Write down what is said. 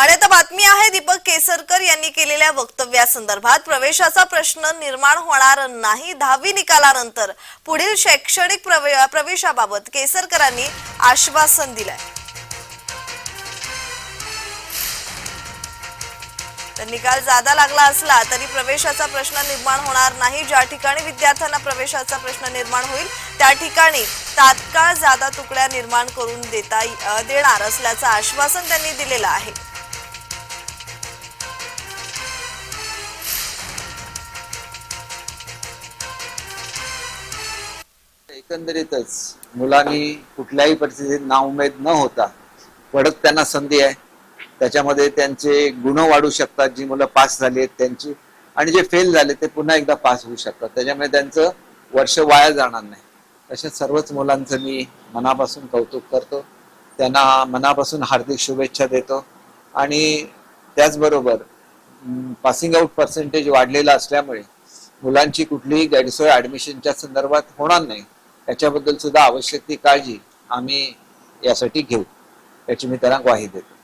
आणि आता बातमी आहे दीपक केसरकर यांनी केलेल्या वक्तव्यासंदर्भात. प्रवेशाचा प्रश्न निर्माण होणार नाही दहावी निकालानंतर. पुढील शैक्षणिक प्रवे- प्रवेशाबाबत केसरकरांनी आश्वासन दिलंय. तर निकाल जादा लागला असला तरी प्रवेशाचा प्रश्न निर्माण होणार नाही. ज्या ठिकाणी विद्यार्थ्यांना प्रवेशाचा प्रश्न निर्माण होईल त्या ठिकाणी तात्काळ जादा तुकड्या निर्माण करून देता देणार असल्याचं आश्वासन त्यांनी दिलेलं आहे. एकंदरीतच मुलांनी कुठल्याही परिस्थितीत नाउमेद न होता परत त्यांना संधी आहे. त्याच्यामध्ये त्यांचे गुण वाढू शकतात जी मुलं पास झाली आहेत त्यांची. आणि जे फेल झाले ते पुन्हा एकदा पास होऊ शकतात. त्याच्यामुळे त्यांचं वर्ष वाया जाणार नाही. अशा सर्वच मुलांचं मी मनापासून कौतुक करतो. त्यांना मनापासून हार्दिक शुभेच्छा देतो. आणि त्याचबरोबर पासिंग आउट पर्सेंटेज वाढलेला असल्यामुळे मुलांची कुठलीही गैरसोय ॲडमिशनच्या संदर्भात होणार नाही. त्याच्याबद्दल सुद्धा आवश्यक ती काळजी आम्ही यासाठी घेऊ. याची मी त्यांना ग्वाही देतो.